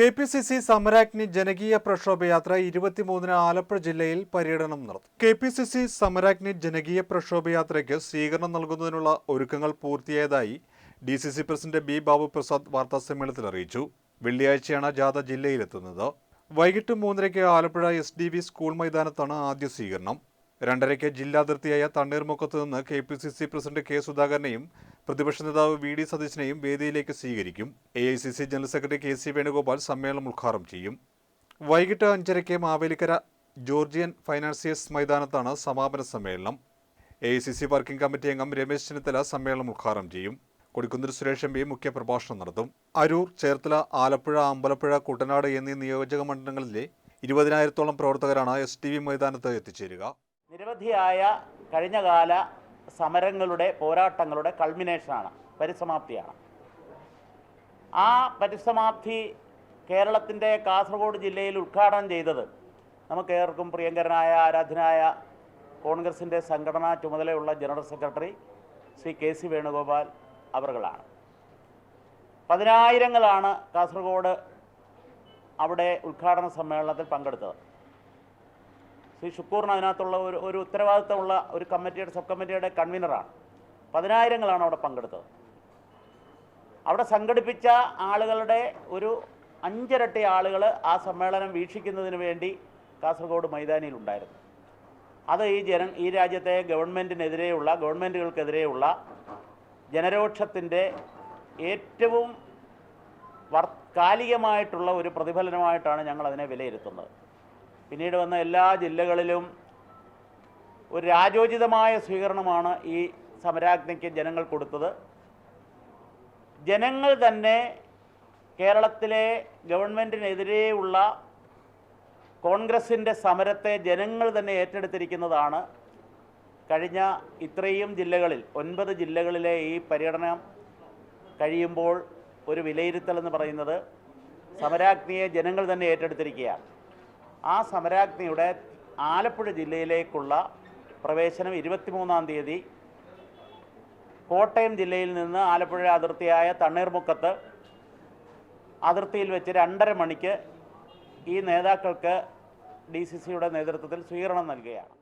K P C C Samaragni ജനകീയ പ്രക്ഷോഭയാത്ര ഇരുപത്തിമൂന്നിന് ആലപ്പുഴ ജില്ലയിൽ പര്യടനം നടത്തും. K P C C Samaragni ജനകീയ പ്രക്ഷോഭയാത്രയ്ക്ക് സ്വീകരണം നൽകുന്നതിനുള്ള ഒരുക്കങ്ങൾ പൂർത്തിയായതായി D C C president B Babu Prasad വാർത്താസമ്മേളനത്തിൽ അറിയിച്ചു. വെള്ളിയാഴ്ചയാണ് ജാഥ ജില്ലയിലെത്തുന്നത്. വൈകിട്ട് മൂന്നരയ്ക്ക് Alappuzha S D V school മൈതാനത്താണ് ആദ്യ സ്വീകരണം. രണ്ടരയ്ക്ക് ജില്ലാതിർത്തിയായ തണ്ണീർമുക്കത്ത് നിന്ന് K P C C president K സുധാകരനെയും പ്രതിപക്ഷ നേതാവ് വി ഡി സതീശനെയും വേദിയിലേക്ക് സ്വീകരിക്കും. A I C C general secretary K C Venugopal സമ്മേളനം ഉദ്ഘാടനം ചെയ്യും. വൈകിട്ട് അഞ്ചരയ്ക്ക് മാവേലിക്കര ജോർജിയൻ ഫൈനാൻസിയേഴ്സ് മൈതാനത്താണ് സമാപന സമ്മേളനം. A I C C working committee അംഗം രമേശ് ചെന്നിത്തല സമ്മേളനം ഉദ്ഘാടനം ചെയ്യും. കൊടിക്കുന്നിൽ സുരേഷ് എം പി മുഖ്യപ്രഭാഷണം നടത്തും. അരൂർ ചേർത്തല ആലപ്പുഴ അമ്പലപ്പുഴ കുട്ടനാട് എന്നീ നിയോജക മണ്ഡലങ്ങളിലെ ഇരുപതിനായിരത്തോളം പ്രവർത്തകരാണ് എസ് ടി വി മൈതാനത്ത് എത്തിച്ചേരുക. നിരവധിയായ കഴിഞ്ഞകാല സമരങ്ങളുടെ പോരാട്ടങ്ങളുടെ കൾമിനേഷനാണ് പരിസമാപ്തിയാണ്. ആ പരിസമാപ്തി കേരളത്തിന്റെ കാസർഗോഡ് ജില്ലയിൽ ഉദ്ഘാടനം ചെയ്തത് നമുക്ക് ഏവർക്കും പ്രിയങ്കരനായ ആരാധനായ കോൺഗ്രസിന്റെ സംഘടനാ ചുമതലയുള്ള general secretary Shri K C Venugopal അവർകളാണ്. പതിനായിരങ്ങളാണ് കാസർഗോഡ് അവിടെ ഉദ്ഘാടന സമ്മേളനത്തിൽ പങ്കെടുത്തത്. ശ്രീ ഷുക്കൂറിന് അതിനകത്തുള്ള ഒരു ഒരു ഉത്തരവാദിത്തമുള്ള ഒരു കമ്മിറ്റിയുടെ സബ് കമ്മിറ്റിയുടെ കൺവീനറാണ്. പതിനായിരങ്ങളാണ് അവിടെ പങ്കെടുത്തത്. അവിടെ സംഘടിപ്പിച്ച ആളുകളുടെ ഒരു അഞ്ചിരട്ടി ആളുകൾ ആ സമ്മേളനം വീക്ഷിക്കുന്നതിന് വേണ്ടി കാസർഗോഡ് മൈതാനിയിലുണ്ടായിരുന്നു. അത് ഈ ജന ഈ രാജ്യത്തെ ഗവൺമെന്റിനെതിരെയുള്ള ഗവൺമെന്റുകൾക്കെതിരെയുള്ള ജനരോക്ഷത്തിന്റെ ഏറ്റവും വർ കാലികമായിട്ടുള്ള ഒരു പ്രതിഫലനമായിട്ടാണ് ഞങ്ങൾ അതിനെ വിലയിരുത്തുന്നത്. പിന്നീട് വന്ന എല്ലാ ജില്ലകളിലും ഒരു രാജോചിതമായ സ്വീകരണമാണ് ഈ സമരാജ്ഞയ്ക്ക് ജനങ്ങൾ കൊടുത്തത്. ജനങ്ങൾ തന്നെ കേരളത്തിലെ ഗവൺമെന്റിനെതിരെയുള്ള കോൺഗ്രസിന്റെ സമരത്തെ ജനങ്ങൾ തന്നെ ഏറ്റെടുത്തിരിക്കുന്നതാണ്. കഴിഞ്ഞ ഇത്രയും ജില്ലകളിൽ ഒൻപത് ജില്ലകളിലെ ഈ പര്യടനം കഴിയുമ്പോൾ ഒരു വിലയിരുത്തൽ എന്ന് പറയുന്നത് സമരാജ്ഞിയെ ജനങ്ങൾ തന്നെ ഏറ്റെടുത്തിരിക്കുകയാണ്. ആ സമരാഗ്നിയുടെ ആലപ്പുഴ ജില്ലയിലേക്കുള്ള പ്രവേശനം ഇരുപത്തിമൂന്നാം തീയതി കോട്ടയം ജില്ലയിൽ നിന്ന് ആലപ്പുഴ അതിർത്തിയായ തണ്ണീർമുക്കത്ത് അതിർത്തിയിൽ വെച്ച് രണ്ടര മണിക്ക് ഈ നേതാക്കൾക്ക് ഡി സി സിയുടെ നേതൃത്വത്തിൽ സ്വീകരണം നൽകുകയാണ്.